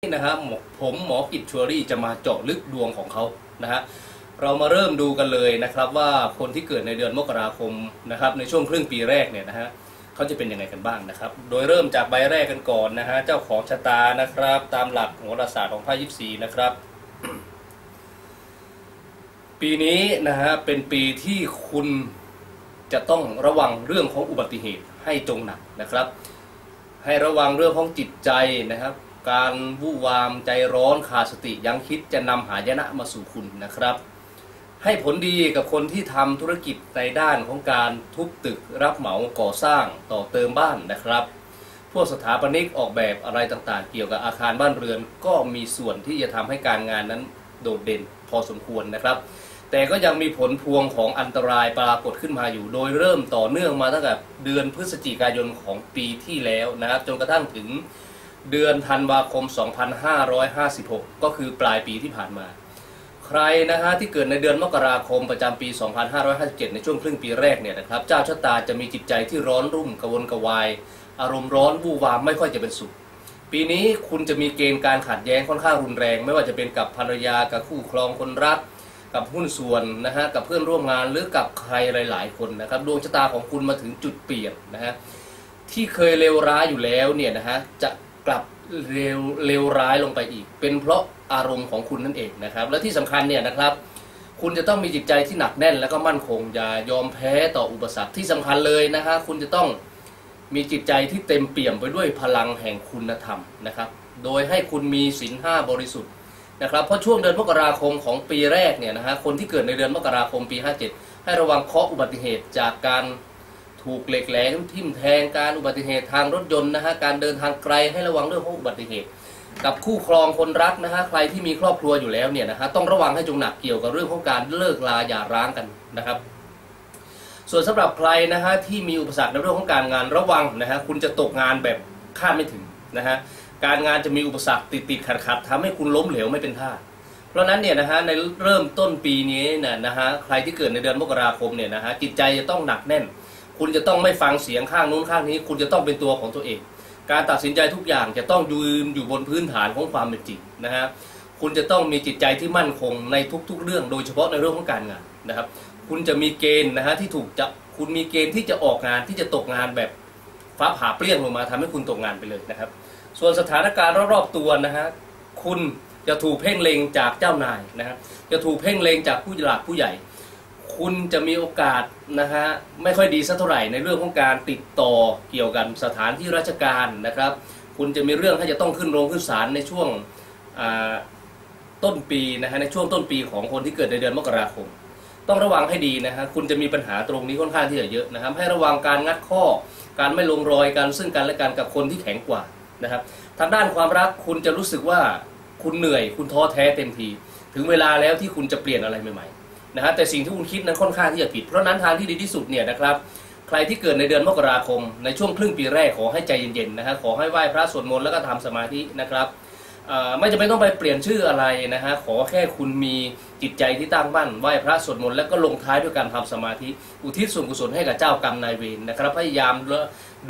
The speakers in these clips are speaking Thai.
นี่นะฮะหมอผมหมอกิจชัวรี่จะมาเจาะลึกดวงของเขานะฮะเรามาเริ่มดูกันเลยนะครับว่าคนที่เกิดในเดือนมกราคมนะครับในช่วงครึ่งปีแรกเนี่ยนะฮะเขาจะเป็นยังไงกันบ้างนะครับ โดยเริ่มจากใบแรกกันก่อนนะฮะเจ้าของชะตานะครับ ตามหลักโหราศาสตร์ของไพ่ยิปซีนะครับ ปีนี้นะฮะเป็นปีที่คุณจะต้องระวังเรื่องของอุบัติเหตุให้จงหนักนะครับ ให้ระวังเรื่องของจิตใจนะครับ การวู่วามใจร้อนขาดสติยังคิดจะนำหายนะมาสู่คุณนะครับ ให้ผลดีกับคนที่ทำธุรกิจในด้านของการทุบตึกรับเหมาก่อสร้างต่อเติมบ้านนะครับ พวกสถาปนิกออกแบบอะไรต่างๆ เกี่ยวกับอาคารบ้านเรือน ก็มีส่วนที่จะทำให้การงานนั้นโดดเด่นพอสมควรนะครับ แต่ก็ยังมีผลพวงของอันตรายปรากฏขึ้นมาอยู่ โดยเริ่มต่อเนื่องมาตั้งแต่เดือนพฤศจิกายนของปีที่แล้วนะครับ จนกระทั่งถึง เดือนธันวาคม 2556 ก็คือปลายปีที่ผ่านมา ใครนะฮะที่เกิดในเดือนมกราคมประจำปี 2557 ในช่วงครึ่งปีแรกเนี่ยนะครับเจ้าชะตาจะมีจิตใจที่ร้อนรุ่มกระวนกระวาย อารมณ์ร้อนวู่วามไม่ค่อยจะเป็นสุข ปีนี้คุณจะมีเกณฑ์การขัดแย้งค่อนข้างรุนแรง ไม่ว่าจะเป็นกับภรรยากับคู่ครองคนรักกับหุ้นส่วนนะฮะกับเพื่อนร่วมงานหรือกับใครหลาย ๆ คนนะครับดวงชะตาของคุณมาถึงจุดเปลี่ยนนะฮะที่เคยเลวร้ายอยู่แล้วเนี่ยนะฮะจะ กลับเลวเลวร้ายลงไปอีก เป็นเพราะอารมณ์ของคุณนั่นเองนะครับ และที่สำคัญเนี่ยนะครับ คุณจะต้องมีจิตใจที่หนักแน่น และก็มั่นคงอย่ายอมแพ้ต่ออุปสรรคที่สำคัญเลยนะฮะคุณจะต้องมีจิตใจที่เต็มเปี่ยมไปด้วยพลังแห่งคุณธรรมนะครับ โดยให้คุณมีศีลห้าบริสุทธิ์นะครับ เพราะช่วงเดือนมกราคมของปีแรกเนี่ยนะฮะคนที่เกิดในเดือนมกราคมปี 57 ให้ระวังเคราะห์อุบัติเหตุจากการ ถูกเหล็กแหลมทิ่มแทงการอุบัติเหตุทางรถยนต์นะฮะการเดินทางไกลให้ระวังเรื่องของอุบัติเหตุ กับคู่ครองคนรักนะฮะใครที่มีครอบครัวอยู่แล้วเนี่ยนะฮะต้องระวังให้จงหนักเกี่ยวกับเรื่องของการเลิกลาหย่าร้างกันนะครับ ส่วนสำหรับใครนะฮะที่มีอุปสรรคในเรื่องของการงานระวังนะฮะคุณจะตกงานแบบคาดไม่ถึงนะฮะการงานจะมีอุปสรรคติดติดขัดขัดๆทำให้คุณล้มเหลวไม่เป็นท่าเพราะฉะนั้นเนี่ยนะฮะในเริ่มต้นปีนี้นะนะฮะใครที่เกิดในเดือนมกราคมเนี่ยนะฮะจิตใจจะต้องหนักแน่น คุณจะต้องไม่ฟังเสียงข้างนู้นข้างนี้ คุณจะต้องเป็นตัวของตัวเอง การตัดสินใจทุกอย่างจะต้องยืนอยู่บนพื้นฐานของความเป็นจริงนะฮะคุณจะต้องมีจิตใจที่มั่นคงในทุก ๆ เรื่อง โดยเฉพาะในเรื่องของการงานนะครับ คุณจะมีเกณฑ์นะฮะที่ถูกจะคุณมีเกณฑ์ที่จะออกงานที่จะตกงานแบบฟ้าผ่าเปรี้ยงลงมาทำให้คุณตกงานไปเลยนะครับ ส่วนสถานการณ์รอบๆตัวนะฮะคุณจะถูกเพ่งเล็งจากเจ้านายนะครับจะถูกเพ่งเล็งจากผู้หลักผู้ใหญ่ คุณจะมีโอกาสนะฮะไม่ค่อยดีสักเท่าไหร่ในเรื่องของการติดต่อเกี่ยวกับสถานที่ราชการนะครับ คุณจะมีเรื่องที่จะต้องขึ้นโรงขึ้นศาลในช่วงต้นปีนะฮะในช่วงต้นปีของคนที่เกิดในเดือนมกราคม ต้องระวังให้ดีนะฮะคุณจะมีปัญหาตรงนี้ค่อนข้างที่จะเยอะนะครับ ให้ระวังการงัดข้อ การไม่ลงรอยกันซึ่งกันและกันกับคนที่แข็งกว่านะครับทางด้านความรักคุณจะรู้สึกว่าคุณเหนื่อย คุณท้อแท้เต็มที ถึงเวลาแล้วที่คุณจะเปลี่ยนอะไรใหม่ๆ นะฮะแต่สิ่งที่คุณคิดนั้นค่อนข้างที่จะผิด เพราะนั้นทางที่ดีที่สุดเนี่ยนะครับใครที่เกิดในเดือนมกราคม ในช่วงครึ่งปีแรกขอให้ใจเย็นๆนะฮะขอให้ไหว้พระสวดมนต์แล้วก็ทำสมาธินะครับไม่จำเป็นต้องไปเปลี่ยนชื่ออะไรนะฮะขอแค่คุณมีจิตใจที่ตั้งมั่นไหว้พระสวดมนต์แล้วก็ลงท้ายด้วยการทำสมาธิ อุทิศส่วนกุศลให้กับเจ้ากรรมนายเวรนะครับพยายาม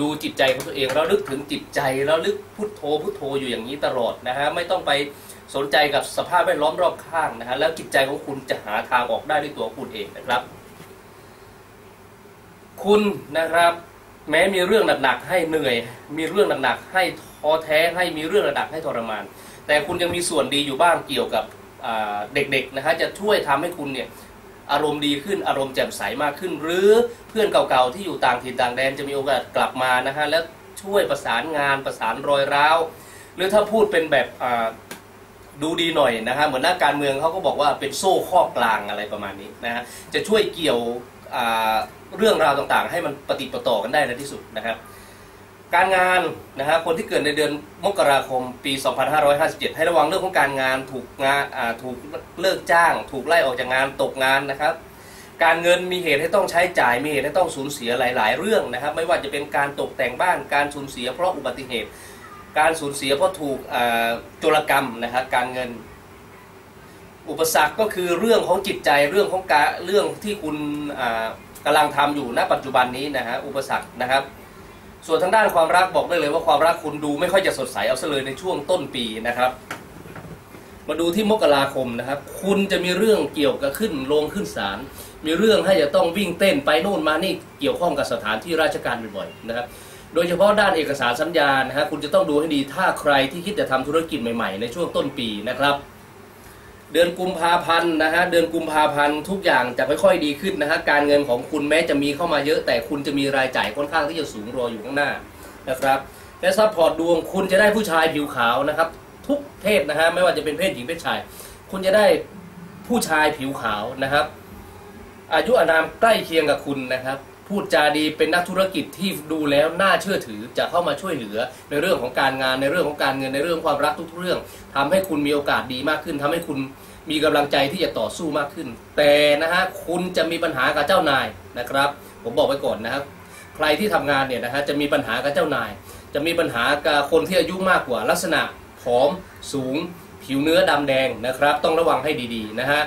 ดูจิตใจของตัวเองแล้วลึกถึงจิตใจแล้วลึกพุทโธพุทโธอยู่อย่างนี้ตลอดนะฮะไม่ต้องไป สนใจกับสภาพแวดล้อมรอบข้างนะฮะแล้วจิตใจของคุณจะหาทางออกได้ด้วยตัวคุณเองนะครับ คุณนะครับ แม้มีเรื่องหนักๆให้เหนื่อย มีเรื่องหนักๆให้ท้อแท้ให้มีเรื่องหนักๆให้ทรมาน แต่คุณยังมีส่วนดีอยู่บ้างเกี่ยวกับเด็กๆนะฮะจะช่วยทำให้คุณเนี่ยอารมณ์ดีขึ้นอารมณ์แจ่มใสมากขึ้น หรือเพื่อนเก่าๆที่อยู่ต่างถิ่นต่างแดนจะมีโอกาสกลับมานะฮะแล้วช่วยประสานงานประสานรอยร้าว หรือถ้าพูดเป็นแบบ ดูดีหน่อยนะฮะเหมือนนักการเมืองเขาก็บอกว่าเป็นโซ่ข้อกลางอะไรประมาณนี้นะฮะจะช่วยเกี่ยวเรื่องราวต่างๆ ให้มันปฏิดปต่อกันได้ในที่สุดนะครับ การงานนะฮะคนที่เกิดในเดือนมกราคมปี 2557 ให้ระวังเรื่องของการงานถูกงานถูกเลิกจ้าง ถูกไล่ออกจากงานตกงานนะครับ การเงินมีเหตุให้ต้องใช้จ่ายมีเหตุให้ต้องสูญเสียหลาย ๆ เรื่องนะครับ ไม่ว่าจะเป็นการตกแต่งบ้านการสูญเสียเพราะอุบัติเหตุ การสูญเสียเพราะถูกโจรกรรมนะครับการเงิน อุปสรรคก็คือเรื่องของจิตใจเรื่องของการเรื่องที่คุณอ่ากำลังทำอยู่ณปัจจุบันนี้นะฮะอุปสรรคนะครับ ส่วนทางด้านความรักบอกได้เลยว่าความรักคุณดูไม่ค่อยจะสดใสเอาซะเลยในช่วงต้นปีนะครับ มาดูที่มกราคมนะครับ คุณจะมีเรื่องเกี่ยวกับขึ้นลงขึ้นศาลมีเรื่องให้จะต้องวิ่งเต้นไปโน่นมานี่เกี่ยวข้องกับสถานที่ราชการบ่อยๆนะครับ โดยเฉพาะด้านเอกสารสัญญานะฮะคุณจะต้องดูให้ดีถ้าใครที่คิดจะทำธุรกิจใหม่ๆ ในช่วงต้นปีนะครับ เดือนกุมภาพันธ์นะฮะเดือนกุมภาพันธ์ทุกอย่างจะค่อยๆดีขึ้นนะฮะการเงินของคุณแม้จะมีเข้ามาเยอะ แต่คุณจะมีรายจ่ายค่อนข้างที่จะสูงรออยู่ข้างหน้านะครับและซัพพอร์ตดวงคุณจะได้ผู้ชายผิวขาวนะครับ ทุกเพศนะฮะไม่ว่าจะเป็นเพศหญิงเพศชาย คุณจะได้ผู้ชายผิวขาวนะครับ อายุอานามใกล้เคียงกับคุณนะครับ พูดจาดีเป็นนักธุรกิจที่ดูแล้วน่าเชื่อถือจะเข้ามาช่วยเหลือในเรื่องของการงานในเรื่องของการเงินในเรื่องความรักทุกๆเรื่องทำให้คุณมีโอกาสดีมากขึ้นทำให้คุณมีกำลังใจที่จะต่อสู้มากขึ้น แต่นะฮะคุณจะมีปัญหากับเจ้านายนะครับ ผมบอกไว้ก่อนนะครับ ใครที่ทำงานเนี่ยนะฮะจะมีปัญหากับเจ้านาย จะมีปัญหากับคนที่อายุมากกว่าลักษณะผอมสูง ผิวเนื้อดำแดงนะครับ ต้องระวังให้ดีๆนะฮะ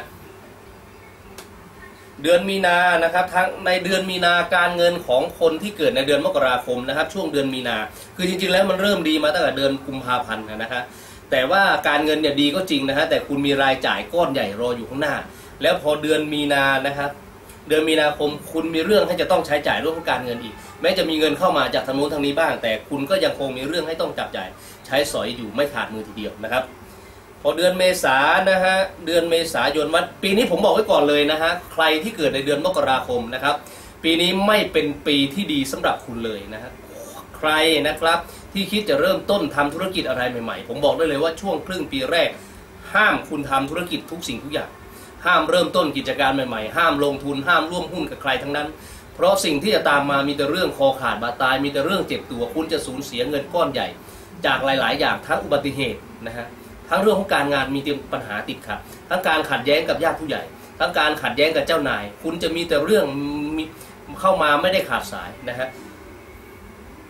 เดือนมีนานะครับทั้งในเดือนมีนาการเงินของคนที่เกิดในเดือนมกราคมนะครับ ช่วงเดือนมีนา คือจริงๆแล้วมันเริ่มดีมาตั้งแต่เดือนกุมภาพันธ์นะฮะแต่ว่าการเงินเนี่ยดีก็จริงนะฮะแต่คุณมีรายจ่ายก้อนใหญ่รออยู่ข้างหน้า แล้วพอเดือนมีนานะครับเดือนมีนาคมคุณมีเรื่องให้จะต้องใช้จ่ายเรื่องของการเงินอีก แม้จะมีเงินเข้ามาจากทางโน้นทางนี้บ้าง แต่คุณก็ยังคงมีเรื่องให้ต้องจับจ่ายใช้สอยอยู่ไม่ขาดมือทีเดียวนะครับ พอเดือนเมษานะฮะเดือนเมษายนวันปีนี้ผมบอกไว้ก่อนเลยนะฮะใครที่เกิดในเดือนมกราคมนะครับ ปีนี้ไม่เป็นปีที่ดีสำหรับคุณเลยนะฮะใครนะครับที่คิดจะเริ่มต้นทำธุรกิจอะไรใหม่ๆ ผมบอกได้เลยว่าช่วงครึ่งปีแรก ห้ามคุณทำธุรกิจทุกสิ่งทุกอย่าง ห้ามเริ่มต้นกิจการใหม่ๆ ห้ามลงทุนห้ามร่วมหุ้นกับใครทั้งนั้น เพราะสิ่งที่จะตามมามีแต่เรื่องคอขาดบาดตาย มีแต่เรื่องเจ็บตัวคุณจะสูญเสียเงินก้อนใหญ่ จากหลาย ๆ อย่างทั้งอุบัติเหตุนะฮะ ทั้งเรื่องของการงานมีเตรียมปัญหาติดขัด ทั้งการขัดแย้งกับญาติผู้ใหญ่ ทั้งการขัดแย้งกับเจ้านาย คุณจะมีแต่เรื่องมีเข้ามาไม่ได้ขาดสายนะฮะ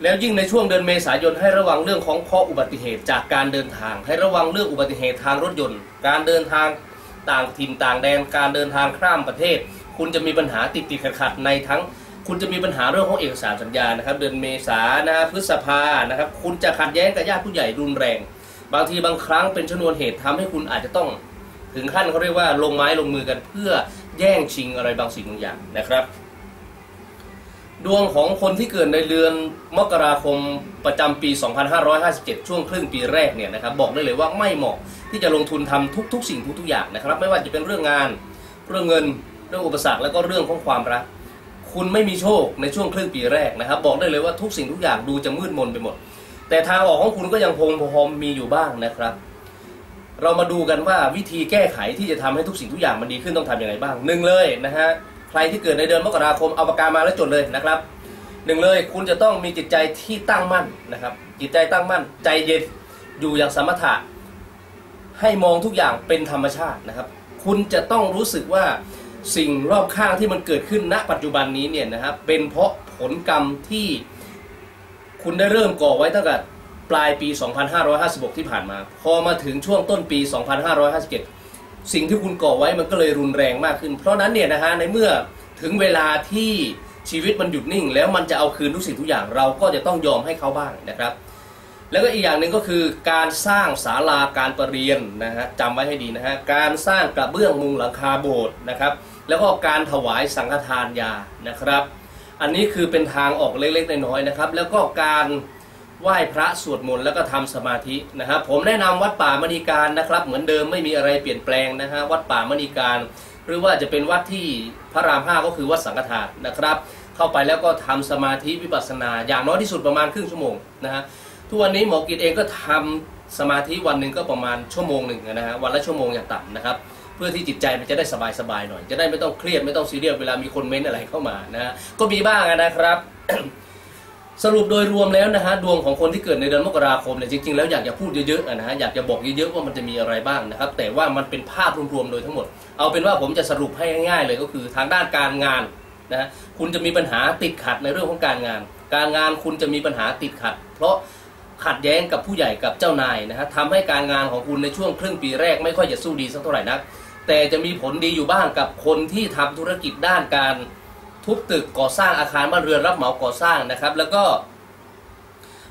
แล้วยิ่งในช่วงเดือนเมษายนให้ระวังเรื่องของข้ออุบัติเหตุจากการเดินทาง ให้ระวังเรื่องอุบัติเหตุทางรถยนต์ การเดินทางต่างถิ่นต่างแดนการเดินทางข้ามประเทศ คุณจะมีปัญหาติดติดขัดขัดในทั้ง คุณจะมีปัญหาเรื่องของเอกสารสัญญานะครับ เดือนเมษานะฮะพฤษภานะครับ คุณจะขัดแย้งกับญาติผู้ใหญ่รุนแรง บางทีบางครั้งเป็นชนวนเหตุทำให้คุณอาจจะต้องถึงขั้นเขาเรียกว่าลงไม้ลงมือกันเพื่อแย่งชิงอะไรบางสิ่งบางอย่างนะครับ ดวงของคนที่เกิดในเดือนมกราคมประจำปี 2557 ช่วงครึ่งปีแรกเนี่ยนะครับบอกได้เลยว่าไม่เหมาะที่จะลงทุนทำทุก ๆ สิ่งทุกๆอย่างนะครับ ไม่ว่าจะเป็นเรื่องงาน เรื่องเงินเรื่องอุปสรรคแล้วก็เรื่องของความรัก คุณไม่มีโชคในช่วงครึ่งปีแรกนะครับ บอกได้เลยว่าทุกสิ่งทุกอย่างดูจะมืดมนไปหมด แต่ทางออกของคุณก็ยังคงพอมีอยู่บ้างนะครับ เรามาดูกันว่าวิธีแก้ไขที่จะทำให้ทุกสิ่งทุกอย่างมันดีขึ้นต้องทำยังไงบ้างหนึ่งเลยนะฮะใครที่เกิดในเดือนมกราคมเอาปากกามาแล้วจดเลยนะครับหนึ่งเลยคุณจะต้องมีจิตใจที่ตั้งมั่นนะครับ จิตใจตั้งมั่น ใจเย็นอยู่อย่างสมถะให้มองทุกอย่างเป็นธรรมชาตินะครับ คุณจะต้องรู้สึกว่าสิ่งรอบข้างที่มันเกิดขึ้นณปัจจุบันนี้เนี่ยนะครับเป็นเพราะผลกรรมที่ คุณได้เริ่มก่อไว้ตั้งแต่ปลายปี 2556 ที่ผ่านมา พอมาถึงช่วงต้นปี 2557 สิ่งที่คุณก่อไว้มันก็เลยรุนแรงมากขึ้น เพราะนั้นเนี่ยนะฮะในเมื่อถึงเวลาที่ชีวิตมันหยุดนิ่ง แล้วมันจะเอาคืนทุกสิ่งทุกอย่างเราก็จะต้องยอมให้เขาบ้างนะครับ แล้วก็อีกอย่างหนึ่งก็คือการสร้างศาลาการประเรียนนะฮะจำไว้ให้ดีนะฮะการสร้างกระเบื้องมุงหลังคาโบสถ์นะครับ แล้วก็การถวายสังฆทานยานะครับ อันนี้คือเป็นทางออกเล็กๆน้อยๆนะครับ แล้วก็การไหว้พระสวดมนต์แล้วก็ทำสมาธินะครับ ผมแนะนำวัดป่ามณีการนะครับ เหมือนเดิมไม่มีอะไรเปลี่ยนแปลงนะฮะวัดป่ามณีการ หรือว่าจะเป็นวัดที่พระรามห้าก็คือวัดสังฆทานนะครับ เข้าไปแล้วก็ทำสมาธิวิปัสสนา อย่างน้อยที่สุดประมาณครึ่งชั่วโมงนะฮะทุกวันนี้หมอกิจเองก็ทำสมาธิวันหนึ่งก็ประมาณชั่วโมงหนึ่งนะฮะวันละชั่วโมงอย่างต่ำนะครับ พื่อที่จิตใจมันจะได้สบายๆหน่อย จะได้ไม่ต้องเครียดไม่ต้องซีเรียสเวลามีคนเม้นอะไรเข้ามานะก็มีบ้างนะครับ สรุปโดยรวมแล้วนะฮะดวงของคนที่เกิดในเดือนมกราคมเนี่ยจริงๆแล้วอยากจะพูดเยอะๆนะฮะอยากจะบอกเยอะๆว่ามันจะมีอะไรบ้างนะครับ แต่ว่ามันเป็นภาพรวมๆโดยทั้งหมด เอาเป็นว่าผมจะสรุปให้ง่ายๆเลยก็คือทางด้านการงานนะคุณจะมีปัญหาติดขัดในเรื่องของการงาน การงานคุณจะมีปัญหาติดขัด เพราะขัดแย้งกับผู้ใหญ่กับเจ้านายนะฮะทำให้การงานของคุณในช่วงครึ่งปีแรกไม่ค่อยจะสู้ดีสักเท่าไหร่นัก แต่จะมีผลดีอยู่บ้างกับคนที่ทำธุรกิจด้านการทุบตึกก่อสร้างอาคารบ้านเรือนรับเหมาก่อสร้างนะครับ แล้วก็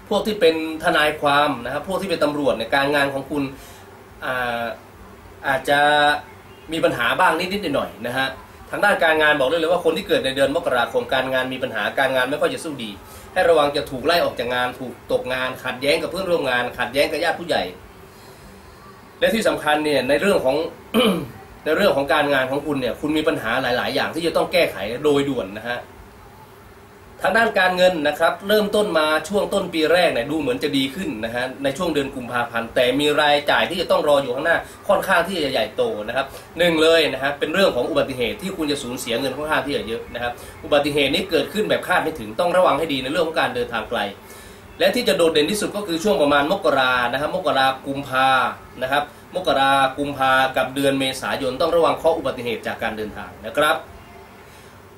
พวกที่เป็นทนายความนะครับ พวกที่เป็นตำรวจในยการงานของคุณอาอาจจะมีปัญหาบ้างนิดๆหน่อยๆนะฮะทางด้านการงานบอกเลยเลยว่าคนที่เกิดในเดือนมกราคมการงานมีปัญหาการงานไม่ค่อยจะสู้ดี ให้ระวังจะถูกไล่ออกจากงาน ถูกตกงาน ขัดแย้งกับเพื่อนร่วมงาน ขัดแย้งกับญาติผู้ใหญ่ และที่สำคัญเนี่ยในเรื่องของ ในเรื่องของการงานของคุณเนี่ย คุณมีปัญหาหลาย ๆ อย่างที่จะต้องแก้ไขโดยด่วนนะฮะทางด้านการเงินนะครับ เริ่มต้นมาช่วงต้นปีแรกเนี่ยดูเหมือนจะดีขึ้นนะฮะในช่วงเดือนกุมภาพันธ์แต่มีรายจ่ายที่จะต้องรออยู่ข้างหน้าค่อนข้างที่จะใหญ่โตนะครับหนึ่งเลยนะฮะเป็นเรื่องของอุบัติเหตุที่คุณจะสูญเสียเงินค่อนข้างที่จะเยอะนะครับอุบัติเหตุนี้เกิดขึ้นแบบคาดไม่ถึงต้องระวังให้ดีในเรื่องของการเดินทางไกล และที่จะโดดเด่นที่สุดก็คือช่วงประมาณมกรานะครับมกรากุมภานะครับ มกรากุมภากับเดือนเมษายนต้องระวังข้ออุบัติเหตุจากการเดินทางนะครับ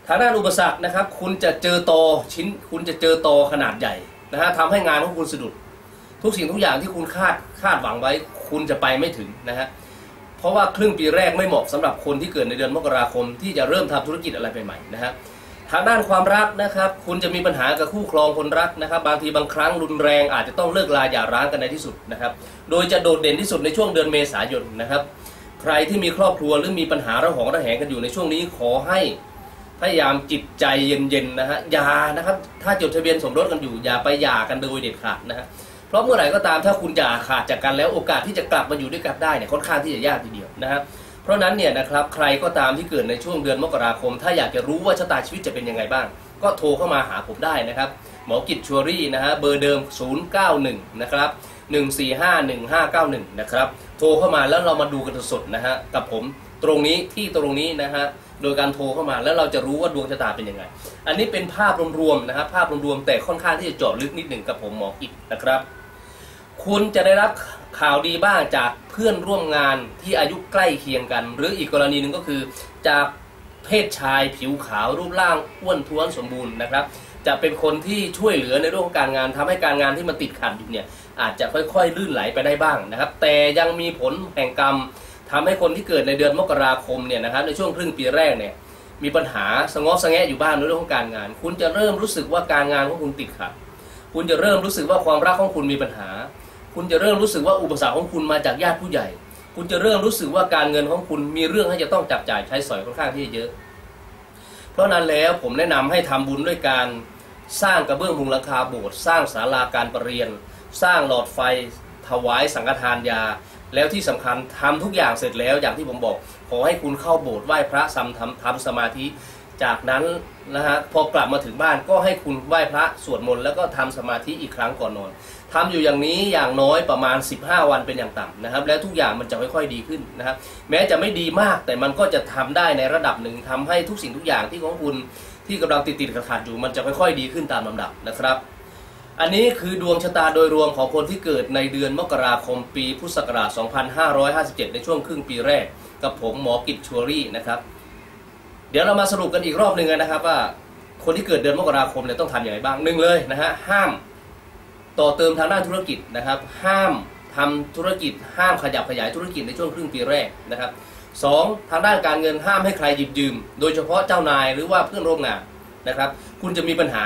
ทางด้านอุปสรรคนะครับ คุณจะเจอโตชิ้น คุณจะเจอโตขนาดใหญ่นะฮะทำให้งานของคุณสะดุด ทุกสิ่งทุกอย่างที่คุณคาดคาดหวังไว้ คุณจะไปไม่ถึงนะฮะเพราะว่าครึ่งปีแรกไม่เหมาะสำหรับคนที่เกิดในเดือนมกราคม ที่จะเริ่มทำธุรกิจอะไรใหม่ๆนะฮะ ทางด้านความรักนะครับ คุณจะมีปัญหากับคู่ครองคนรักนะครับ บางทีบางครั้งรุนแรงอาจจะต้องเลิกลาหย่าร้างกันในที่สุดนะครับ โดยจะโดดเด่นที่สุดในช่วงเดือนเมษายนนะครับ ใครที่มีครอบครัวหรือมีปัญหาระหองระแหงกันอยู่ในช่วงนี้ขอให้พยายามจิตใจเย็นๆนะฮะอย่านะครับ ถ้าจดทะเบียนสมรสกันอยู่อย่าไปหย่ากันโดยเด็ดขาดนะฮะเพราะเมื่อไหร่ก็ตามถ้าคุณหย่าขาดจากกันแล้วโอกาสที่จะกลับมาอยู่ด้วยกันได้เนี่ยค่อนข้างที่จะยากทีเดียวนะครับ เพราะนั้นเนี่ยนะครับใครก็ตามที่เกิดในช่วงเดือนมกราคม ถ้าอยากจะรู้ว่าชะตาชีวิตจะเป็นยังไงบ้าง ก็โทรเข้ามาหาผมได้นะครับ หมอกิจชัวรี่นะฮะเบอร์เดิม 091 นะครับ 1451591 นะครับ โทรเข้ามาแล้วเรามาดูกันสดๆนะฮะกับผมตรงนี้ที่ตรงนี้นะฮะโดยการโทรเข้ามาแล้วเราจะรู้ว่าดวงชะตาเป็นยังไง อันนี้เป็นภาพรวมๆนะครับภาพรวมๆแต่ค่อนข้างที่จะเจาะลึกนิดหนึ่งกับผมหมอกิจนะครับ คุณจะได้รับ ข่าวดีบ้างจากเพื่อนร่วมงานที่อายุใกล้เคียงกัน หรืออีกกรณีหนึ่งก็คือจากเพศชายผิวขาวรูปร่างอ้วนท้วนสมบูรณ์นะครับ จะเป็นคนที่ช่วยเหลือในเรื่องของการงานทำให้การงานที่มันติดขัดอยู่เนี่ยอาจจะค่อยๆ ลื่นไหลไปได้บ้างนะครับ แต่ยังมีผลแห่งกรรมทำให้คนที่เกิดในเดือนมกราคมเนี่ยนะครับในช่วงครึ่งปีแรกเนี่ยมีปัญหาสงอสงแงะอยู่บ้างในเรื่องของการงาน คุณจะเริ่มรู้สึกว่าการงานของคุณติดขัดคุณจะเริ่มรู้สึกว่าความรักของคุณมีปัญหา คุณจะเริ่มรู้สึกว่าอุปสรรคของคุณมาจากญาติผู้ใหญ่ คุณจะเริ่มรู้สึกว่าการเงินของคุณมีเรื่องให้จะต้องจับจ่ายใช้สอยค่อนข้างที่จะเยอะ เพราะนั้นแล้วผมแนะนำให้ทำบุญด้วยการสร้างกระเบื้องมุงหลังคาโบสถ์สร้างศาลาการประเรียน สร้างหลอดไฟ ถวายสังฆทานยา แล้วที่สำคัญทำทุกอย่างเสร็จแล้วอย่างที่ผมบอก ขอให้คุณเข้าโบสถ์ไหว้พระซ้ำทำทำสมาธิ จากนั้นนะฮะพอกลับมาถึงบ้านก็ให้คุณไหว้พระสวดมนต์แล้วก็ทำสมาธิอีกครั้งก่อนนอน ทำอยู่อย่างนี้อย่างน้อยประมาณ 15 วันเป็นอย่างต่ำนะครับ แล้วทุกอย่างมันจะค่อยๆดีขึ้นนะครับ แม้จะไม่ดีมากแต่มันก็จะทำได้ในระดับหนึ่งทำให้ทุกสิ่งทุกอย่างที่ของคุณที่กำลังติดติดๆขัดๆอยู่มันจะค่อยๆ ดีขึ้นตามลำดับนะครับ อันนี้คือดวงชะตาโดยรวมของคนที่เกิดในเดือนมกราคมปีพุทธศักราช 2557 ในช่วงครึ่งปีแรก กับผมหมอกิจชัวรี่นะครับ เดี๋ยวเรามาสรุปกันอีกรอบหนึ่งนะครับว่าคนที่เกิดเดือนมกราคมเนี่ยต้องทำอย่างไรบ้างหนึ่งเลยนะฮะห้าม ต่อเติมทางด้านธุรกิจนะครับ ห้ามทำธุรกิจ ห้ามขยับขยายธุรกิจในช่วงครึ่งปีแรกนะครับสองทางด้านการเงินห้ามให้ใครหยิบยืม โดยเฉพาะเจ้านายหรือว่าเพื่อนร่วมงานนะครับ คุณจะมีปัญหา